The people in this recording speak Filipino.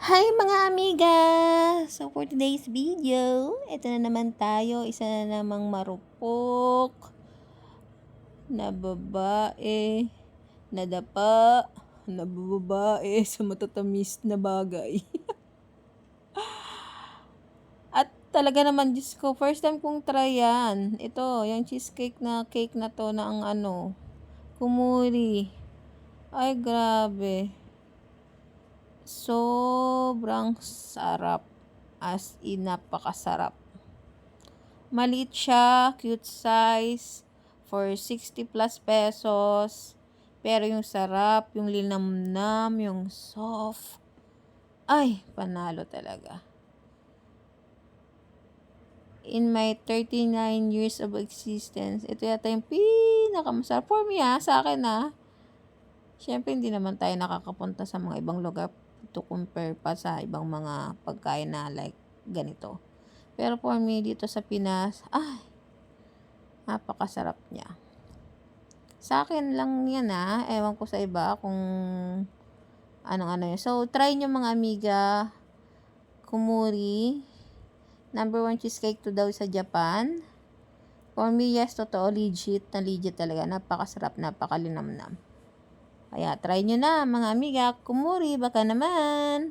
Hi mga amiga! So for today's video, ito na naman tayo, isa na namang marupok na babae, nadapa, na babae sa matatamis na bagay. At talaga naman, Diyos ko, first time kong try yan. Ito, yung cheesecake na cake na to na ang ano, kumuri. Ay, grabe. Sobrang sarap. As in, napakasarap. Maliit siya, cute size, for 60 plus pesos. Pero yung sarap, yung linamnam, yung soft. Ay, panalo talaga. In my 39 years of existence, ito yata yung pinakamasarap. For me ha, sa akin ha. Siyempre, hindi naman tayo nakakapunta sa mga ibang lugar to compare pa sa ibang mga pagkain na like ganito. Pero for me, dito sa Pinas, ay, napakasarap niya. Sa akin lang yan ha. Ewan ko sa iba kung anong ano yun. So, try nyo mga amiga. Kumuri. Number one cheesecake to daw sa Japan. For me, yes, totoo, legit na legit talaga. Napakasarap, napakalinamnam. Kaya try nyo na mga amiga. Kumuri, baka naman.